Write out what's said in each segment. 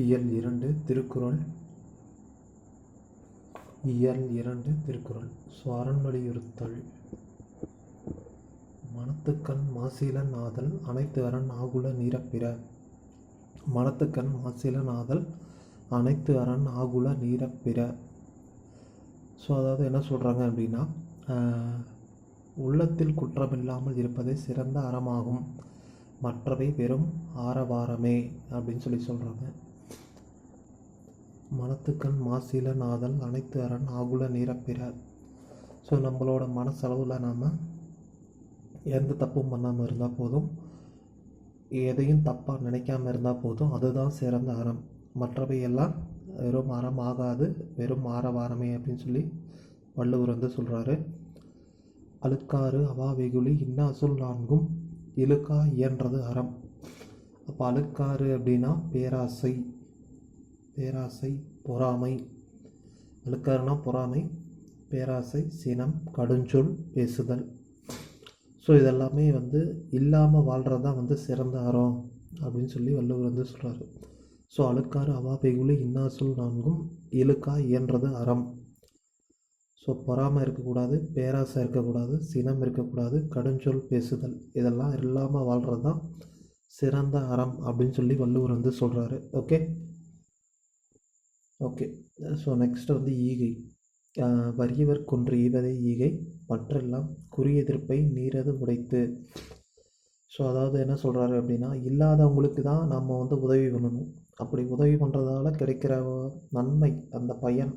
இயல் இரண்டு திருக்குறள். இயல் இரண்டு திருக்குறள். சுவரன் வலியுறுத்தல். மனத்துக்கண் மாசிலன் ஆதல் அனைத்து அரண் ஆகுல நீரப்பிற. மனத்துக்கண் மாசிலன் ஆதல் அனைத்து அரண் ஆகுல நீரப்பிற. ஸோ அதாவது என்ன சொல்கிறாங்க அப்படின்னா உள்ளத்தில் குற்றமில்லாமல் இருப்பதே சிறந்த அறமாகும். மற்றவை வெறும் ஆரவாரமே அப்படின்னு சொல்லி சொல்கிறாங்க மனத்துக்கண் மாசில நாதல் அனைத்து அரண் ஆகுல நீரப்பிற ஸோ நம்மளோட மனசளவில் நாம் எந்த தப்பும் பண்ணாமல் இருந்தால் போதும். எதையும் தப்பாக நினைக்காம இருந்தால் போதும். அதுதான் சிறந்த அறம். மற்றவை எல்லாம் வெறும் அறம் ஆகாது வெறும் ஆரவாரமே அப்படின்னு சொல்லி வள்ளுவர் வந்து சொல்கிறாரு அழுக்காறு அவா வெகுளி இன்னா சொல் நான்கும். இழுக்கா இயன்றது அறம். அப்போ அழுக்காறு அப்படின்னா பேராசை. பேராசை பொறாமை. அழுக்காருனா பொறாமை பேராசை சினம் கடுஞ்சொல் பேசுதல். ஸோ இதெல்லாமே வந்து இல்லாமல் வாழ்கிறது தான் வந்து சிறந்த அறம் அப்படின்னு சொல்லி வள்ளுவர் வந்து சொல்கிறாரு ஸோ அழுக்காறு அவா வெகுளி இன்னா சொல் நான்கும் இழுக்கா இயன்றது அறம். ஸோ பொறாமை இருக்கக்கூடாது பேராசை இருக்கக்கூடாது சினம் இருக்கக்கூடாது கடுஞ்சொல் பேசுதல். இதெல்லாம் இல்லாமல் வாழ்கிறது தான் சிறந்த அறம் அப்படின்னு சொல்லி வள்ளுவர் வந்து சொல்கிறாரு ஓகே ஓகே ஸோ நெக்ஸ்ட் வந்து ஈகை. வறியவர் கொன்று ஈவதை ஈகை. மற்றெல்லாம் குறியெதிர்ப்பை நீரது உடைத்து. ஸோ அதாவது என்ன சொல்கிறாரு அப்படின்னா இல்லாதவங்களுக்கு தான் நம்ம வந்து உதவி பண்ணணும். அப்படி உதவி பண்ணுறதால கிடைக்கிற நன்மை அந்த பயன்.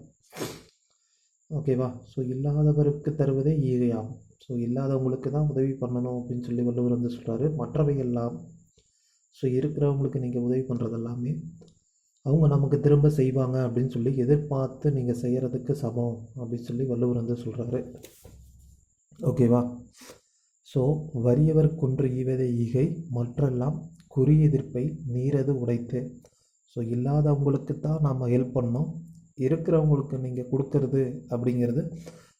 ஓகேவா ஸோ இல்லாதவருக்கு தருவதே ஈகையாகும் ஸோ இல்லாதவங்களுக்கு தான் உதவி பண்ணணும் அப்படின்னு சொல்லி வள்ளுவர் வந்து சொல்கிறாரு மற்றவை எல்லாம் ஸோ இருக்கிறவங்களுக்கு நீங்கள் உதவி பண்ணுறது எல்லாமே அவங்க நமக்கு திரும்ப செய்வாங்க அப்படின்னு சொல்லி எதிர்பார்த்து நீங்கள் செய்கிறதுக்கு சமம் அப்படின்னு சொல்லி வள்ளுவர் வந்து சொல்கிறாரு ஓகேவா ஸோ வறியவர் குன்று ஈவதை ஈகை மற்றெல்லாம் குறி எதிர்ப்பை நீரது உடைத்து. ஸோ இல்லாதவங்களுக்கு தான் நாம் ஹெல்ப் பண்ணோம். இருக்கிறவங்களுக்கு நீங்கள் கொடுக்கறது அப்படிங்கிறது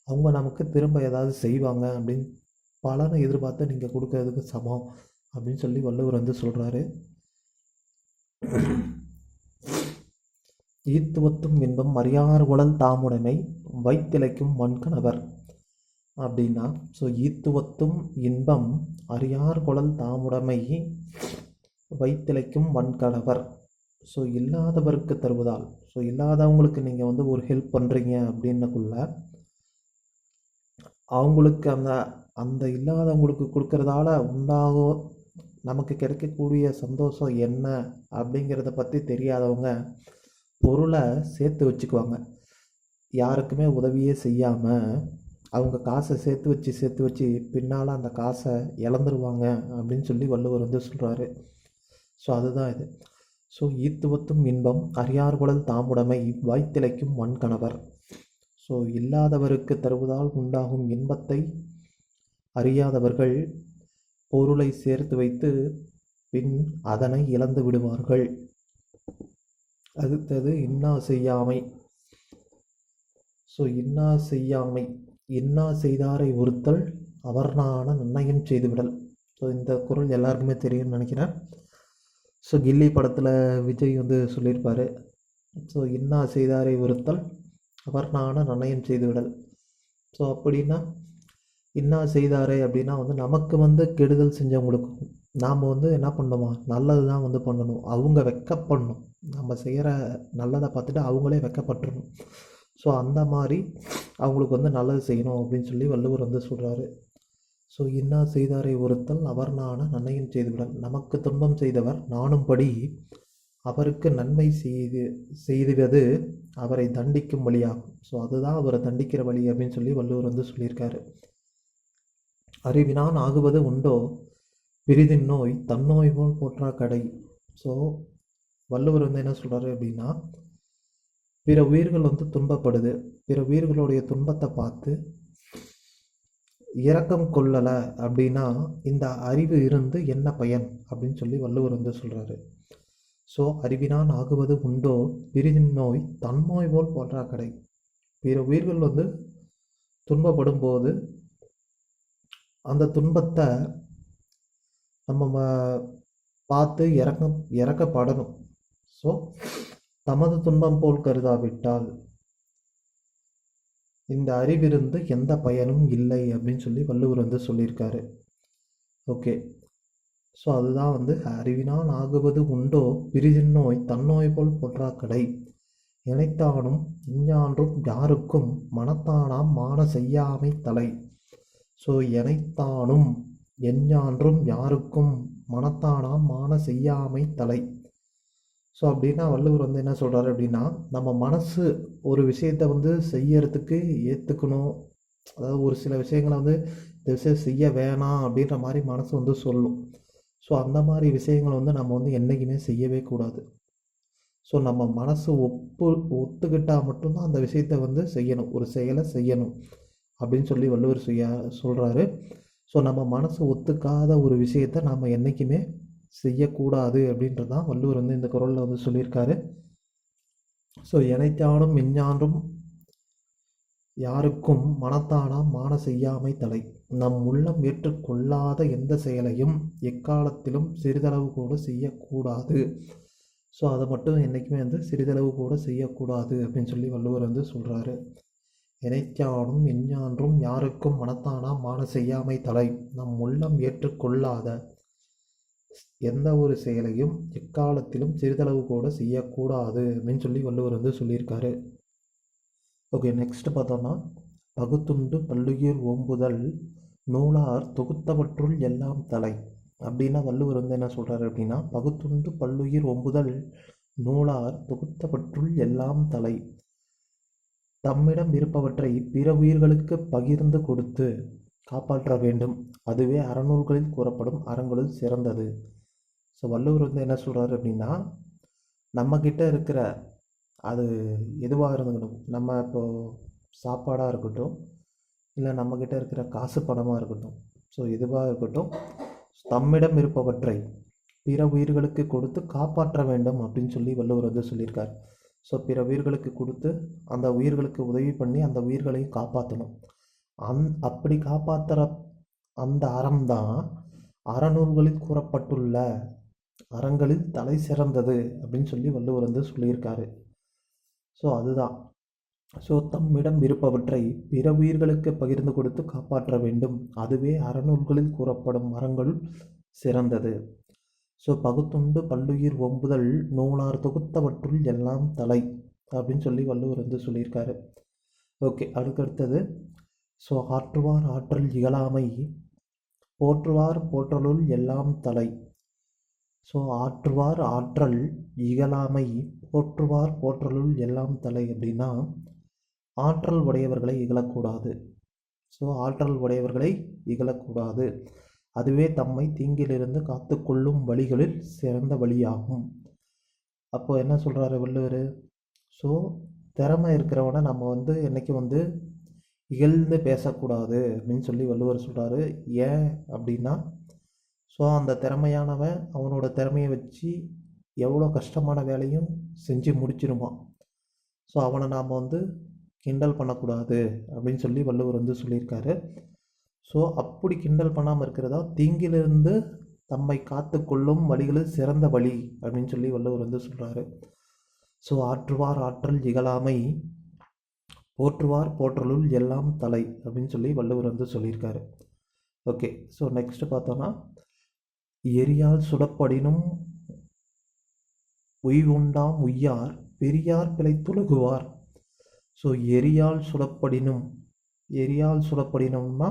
அவங்க நமக்கு திரும்ப ஏதாவது செய்வாங்க அப்படின்னு பலனை எதிர்பார்த்து நீங்கள் கொடுக்கறதுக்கு சமம் அப்படின்னு சொல்லி வள்ளுவர் வந்து சொல்கிறாரு ஈத்துவத்தும் இன்பம் அறியார் உடல் தாமுடைமை வைத்திலைக்கும் வன்கணவர். அப்படின்னா ஸோ ஈத்துவத்தும் இன்பம் அறியார் குழல் தாமுடைமை வைத்திலைக்கும் வன்கணவர். ஸோ இல்லாதவருக்கு தருவதால் ஸோ இல்லாதவங்களுக்கு நீங்கள் வந்து ஒரு ஹெல்ப் பண்ணுறீங்க அப்படின்னக்குள்ள அவங்களுக்கு அந்த அந்த இல்லாதவங்களுக்கு கொடுக்கறதால உண்டாகும் நமக்கு கிடைக்கக்கூடிய சந்தோஷம் என்ன அப்படிங்கிறத பற்றி தெரியாதவங்க பொருளை சேர்த்து வச்சுக்குவாங்க. யாருக்குமே உதவியே செய்யாமல் அவங்க காசை சேர்த்து வச்சு சேர்த்து வச்சு பின்னால் அந்த காசை இழந்துருவாங்க அப்படின்னு சொல்லி வள்ளுவர் வந்து சொல்கிறாரு ஸோ அதுதான் இது. ஸோ ஈத்துவத்தும் இன்பம் அறியார்குழல் தாமுடைமை வாய்த்திலைக்கும் வன்கணவர் ஸோ இல்லாதவருக்கு தருவதால் உண்டாகும் இன்பத்தை அறியாதவர்கள் பொருளை சேர்த்து வைத்து பின் அதனை இழந்து விடுவார்கள். அடுத்தது இன்னா செய்யாமை. ஸோ இன்னா செய்யாமை. இன்னா செய்தாரை ஒருத்தல் அவர்னான நன்னயம் செய்துவிடல். ஸோ இந்த குரல் எல்லாருக்குமே தெரியும்னு நினைக்கிறேன். ஸோ கில்லி படத்தில் விஜய் வந்து சொல்லியிருப்பார். ஸோ இன்னா செய்தாரை ஒருத்தல் அவர்னான நன்னயம் செய்துவிடல். ஸோ அப்படின்னா இன்னா செய்தாரே அப்படின்னா வந்து நமக்கு வந்து கெடுதல் செஞ்சவங்களுக்கு நாம் வந்து என்ன பண்ணணுமா நல்லது தான் வந்து பண்ணணும். அவங்க வெக்கப்படணும். நம்ம செய்கிற நல்லதை பார்த்துட்டு அவங்களே வெக்கப்பட்டுருணும் ஸோ அந்த மாதிரி அவங்களுக்கு வந்து நல்லது செய்யணும் அப்படின்னு சொல்லி வள்ளுவர் வந்து சொல்கிறாரு ஸோ இன்னா செய்தாரை ஒருத்தல் அவர் நான நன்மையும் செய்துவிடன் நமக்கு துன்பம் செய்தவர் நானும்படி அவருக்கு நன்மை செய்து செய்துவது அவரை தண்டிக்கும் வழியாகும். ஸோ அதுதான் அவரை தண்டிக்கிற வழி அப்படின்னு சொல்லி வள்ளுவர் வந்து சொல்லியிருக்காரு. அறிவினான் ஆகுவது உண்டோ? பிரிதின் நோய் தன்னோய் போல் போற்றா கடை. ஸோ வள்ளுவர் வந்து என்ன சொல்கிறாரு அப்படின்னா பிற உயிர்கள் வந்து துன்பப்படுது. பிற உயிர்களுடைய துன்பத்தை பார்த்து இரக்கம் கொள்ளலை அப்படின்னா இந்த அறிவு இருந்து என்ன பயன்? அப்படின்னு சொல்லி வள்ளுவர் வந்து சொல்கிறாரு ஸோ அறிவினான் ஆகுவது உண்டோ? பிரிதின் நோய் தன்னோய் போல் போற்றா கடை. பிற உயிர்கள் வந்து துன்பப்படும் போது அந்த துன்பத்தை நம்ம ம- பார்த்து இறக்க இறக்கப்படணும். ஸோ தமது துன்பம் போல் கருதாவிட்டால் இந்த அறிவிருந்து எந்த பயனும் இல்லை அப்படின்னு சொல்லி வள்ளுவர் வந்து சொல்லியிருக்காரு. ஓகே ஸோ அதுதான் வந்து அறிவினால் ஆகுவது உண்டோ பிரிதின்னோய் தன்னோய் போல் பொற்றாக்கடை. இணைத்தானும் இஞ்ஞான்றும் யாருக்கும் மனத்தானாம் மான செய்யாமை தலை. ஸோ எனைத்தானும் எஞ்ஞான்றும் யாருக்கும் மனத்தானாம் மான செய்யாமை தலை. ஸோ அப்படின்னா வள்ளுவர் வந்து என்ன சொல்கிறாரு அப்படின்னா நம்ம மனசு ஒரு விஷயத்தை வந்து செய்யறதுக்கு ஏற்றுக்கணும் அதாவது ஒரு சில விஷயங்களை வந்து இந்த விஷயம் செய்ய வேணாம் அப்படின்ற மாதிரி மனசு வந்து சொல்லும். ஸோ அந்த மாதிரி விஷயங்களை வந்து நம்ம வந்து என்றைக்குமே செய்யவே கூடாது. ஸோ நம்ம மனசு ஒப்பு ஒத்துக்கிட்டால் மட்டும்தான் அந்த விஷயத்தை வந்து செய்யணும். ஒரு செயலை செய்யணும். அப்படின்னு சொல்லி வள்ளுவர் செய்ய சொல்கிறாரு ஸோ நம்ம மனசு ஒத்துக்காத ஒரு விஷயத்தை நாம் என்றைக்குமே செய்யக்கூடாது அப்படின்றது தான் வள்ளுவர் வந்து இந்த குரலில் வந்து சொல்லியிருக்காரு. ஸோ இணைத்தானும் மிஞ்ஞான்றும் யாருக்கும் மனத்தானாம் மான செய்யாமை தலை. நம் உள்ளம் ஏற்றுக்கொள்ளாத எந்த செயலையும் எக்காலத்திலும் சிறிதளவு கூட செய்யக்கூடாது. ஸோ அதை மட்டும் என்றைக்குமே வந்து சிறிதளவு கூட செய்யக்கூடாது அப்படின்னு சொல்லி வள்ளுவர் வந்து சொல்கிறாரு இணைக்கானும் எஞ்ஞான்றும் யாருக்கும் மனத்தானாம் மான செய்யாமை தலை. நம் உள்ளம் ஏற்றுக்கொள்ளாத எந்த ஒரு செயலையும் எக்காலத்திலும் சிறிதளவு கூட செய்யக்கூடாது அப்படின்னு சொல்லி வள்ளுவர் வந்து சொல்லியிருக்காரு. ஓகே நெக்ஸ்ட் பார்த்தோம்னா பகுத்துண்டு பல்லுயிர் ஓம்புதல் நூலார் தொகுத்தவற்றுள் எல்லாம் தலை. அப்படின்னா வள்ளுவர் வந்து என்ன சொல்கிறாரு அப்படின்னா பகுத்துண்டு பல்லுயிர் ஒம்புதல் நூலார் தொகுத்தவற்றுள் எல்லாம் தலை. தம்மிடம் இருப்பவற்றை பிற உயிர்களுக்கு பகிர்ந்து கொடுத்து காப்பாற்ற வேண்டும். அதுவே அறநூல்களில் கூறப்படும் அறங்களுள் சிறந்தது. ஸோ வள்ளுவர் வந்து என்ன சொல்கிறாரு அப்படின்னா நம்மக்கிட்ட இருக்கிற அது எதுவாக இருந்துக்கணும் நம்ம இப்போது சாப்பாடாக இருக்கட்டும் இல்லை நம்மக்கிட்ட இருக்கிற காசு பணமாக இருக்கட்டும் ஸோ எதுவாக இருக்கட்டும் தம்மிடம் இருப்பவற்றை பிற உயிர்களுக்கு கொடுத்து காப்பாற்ற வேண்டும் அப்படின்னு சொல்லி வள்ளுவர் வந்து சொல்லியிருக்கார். ஸோ பிற உயிர்களுக்கு கொடுத்து அந்த உயிர்களுக்கு உதவி பண்ணி அந்த உயிர்களையும் காப்பாற்றணும் அந் அப்படி காப்பாற்றுற அந்த அறம்தான் அறநூல்களில் கூறப்பட்டுள்ள அறங்களில் தலை சிறந்தது அப்படின்னு சொல்லி வள்ளுவர் வந்து சொல்லியிருக்காரு. ஸோ அதுதான். ஸோ தம்மிடம் இருப்பவற்றை பிற உயிர்களுக்கு பகிர்ந்து கொடுத்து காப்பாற்ற வேண்டும். அதுவே அறநூல்களில் கூறப்படும் மரங்கள் சிறந்தது. ஸோ பகுத்துண்டு பல்லுயிர் ஒம்புதல் நூலார் தொகுத்தவற்றுள் எல்லாம் தலை அப்படின்னு சொல்லி வள்ளுவர் வந்து சொல்லியிருக்காரு. ஓகே அதுக்கடுத்தது ஸோ ஆற்றுவார் ஆற்றல் இகழாமை போற்றுவார் போற்றலுள் எல்லாம் தலை. ஸோ ஆற்றுவார் ஆற்றல் இகழாமை போற்றுவார் போற்றலுள் எல்லாம் தலை அப்படின்னா ஆற்றல் உடையவர்களை இகழக்கூடாது. ஸோ ஆற்றல் உடையவர்களை இகழக்கூடாது. அதுவே தம்மை தீங்கிலிருந்து காத்துக்கொள்ளும் வழிகளில் சிறந்த வழியாகும். அப்போ என்ன சொல்கிறாரு வள்ளுவர்? ஸோ திறமை இருக்கிறவனை நம்ம வந்து என்றைக்கும் வந்து இகழ்ந்து பேசக்கூடாது அப்படின்னு சொல்லி வள்ளுவர் சொல்கிறாரு ஏன் அப்படின்னா ஸோ அந்த திறமையானவன் அவனோட திறமையை வச்சு எவ்வளோ கஷ்டமான வேலையும் செஞ்சு முடிச்சிருவான். ஸோ அவனை நாம் வந்து கிண்டல் பண்ணக்கூடாது அப்படின்னு சொல்லி வள்ளுவர் வந்து சொல்லியிருக்காரு. ஸோ அப்படி கிண்டல் பண்ணாமல் இருக்கிறதா? தீங்கிலிருந்து தம்மை காத்து கொள்ளும் வழிகளில் சிறந்த வழி அப்படின்னு சொல்லி வள்ளுவர் வந்து சொல்கிறாரு ஸோ ஆற்றுவார் ஆற்றல் இகழாமை போற்றுவார் போற்றலுள் எல்லாம் தலை அப்படின்னு சொல்லி வள்ளுவர் வந்து சொல்லியிருக்காரு. ஓகே ஸோ நெக்ஸ்ட்டு பார்த்தோன்னா எரியால் சுடப்படினும் உய்வுண்டாம் உய்யார் பெரியார் பிழைத்துலகுவார் ஸோ எரியால் சுடப்படினும் எரியால் சுடப்படினும்னா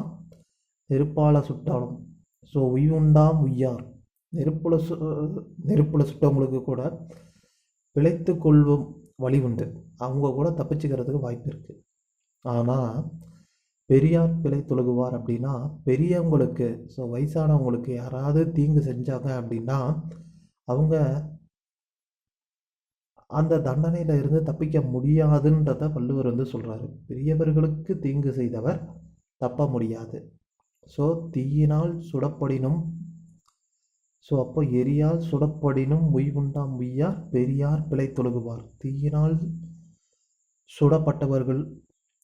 நெருப்பால் சுட்டாலும். ஸோ உய்வுண்டாம் உய்யார். நெருப்புல சு நெருப்புல சுட்டவங்களுக்கு கூட பிழைத்து கொள்ளும் வழி உண்டு. அவங்க கூட தப்பிச்சுக்கிறதுக்கு வாய்ப்பு இருக்குது ஆனால் பெரியார் பிழை தொழுகுவார் அப்படின்னா பெரியவங்களுக்கு ஸோ வயசானவங்களுக்கு யாராவது தீங்கு செஞ்சாங்க அப்படின்னா அவங்க அந்த தண்டனையில் இருந்து தப்பிக்க முடியாதுன்றத வள்ளுவர் வந்து சொல்கிறாரு பெரியவர்களுக்கு தீங்கு செய்தவர் தப்ப முடியாது. ஸோ தீயினால் சுடப்படினும் ஸோ அப்போ எரியால் சுடப்படினும் உய்வுண்டாம் உய்யார் பெரியார் பிழை தொழுகுவார். தீயினால் சுடப்பட்டவர்கள்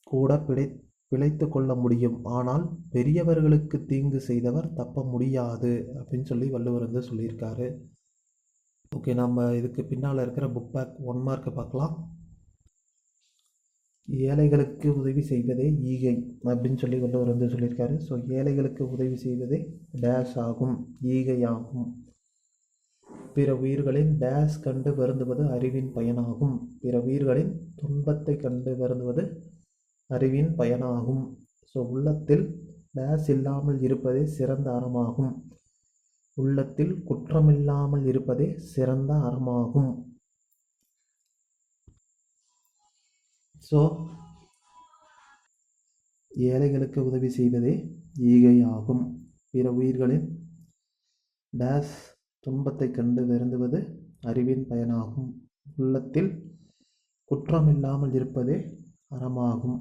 கூட பிழை பிழைத்து கொள்ள முடியும். ஆனால் பெரியவர்களுக்கு தீங்கு செய்தவர் தப்ப முடியாது அப்படின்னு சொல்லி வள்ளுவர் வந்து சொல்லியிருக்காரு. ஓகே நம்ம இதுக்கு பின்னால் இருக்கிற புக் பேக் ஒன் மார்க்கை பார்க்கலாம். ஏழைகளுக்கு உதவி செய்வதே ஈகை அப்படின்னு சொல்லி வள்ளுவர் வந்து சொல்லியிருக்காரு. ஸோ ஏழைகளுக்கு உதவி செய்வதே டேஷ் ஆகும் ஈகை ஆகும் பிற உயிர்களின் டேஷ் கண்டு வருந்துவது அறிவின் பயனாகும். பிற உயிர்களின் துன்பத்தை கண்டு வருந்துவது அறிவின் பயனாகும். ஸோ உள்ளத்தில் டேஷ் இல்லாமல் இருப்பதே சிறந்த அறமாகும். உள்ளத்தில் குற்றமில்லாமல் இருப்பதே சிறந்த அறமாகும். ஸோ ஏழைகளுக்கு உதவி செய்வதே ஈகை ஆகும் பிற உயிர்களின் டேஸ் துன்பத்தை கண்டு வருந்துவது அறிவின் பயனாகும். உள்ளத்தில் குற்றமில்லாமல் இருப்பதே அறமாகும்.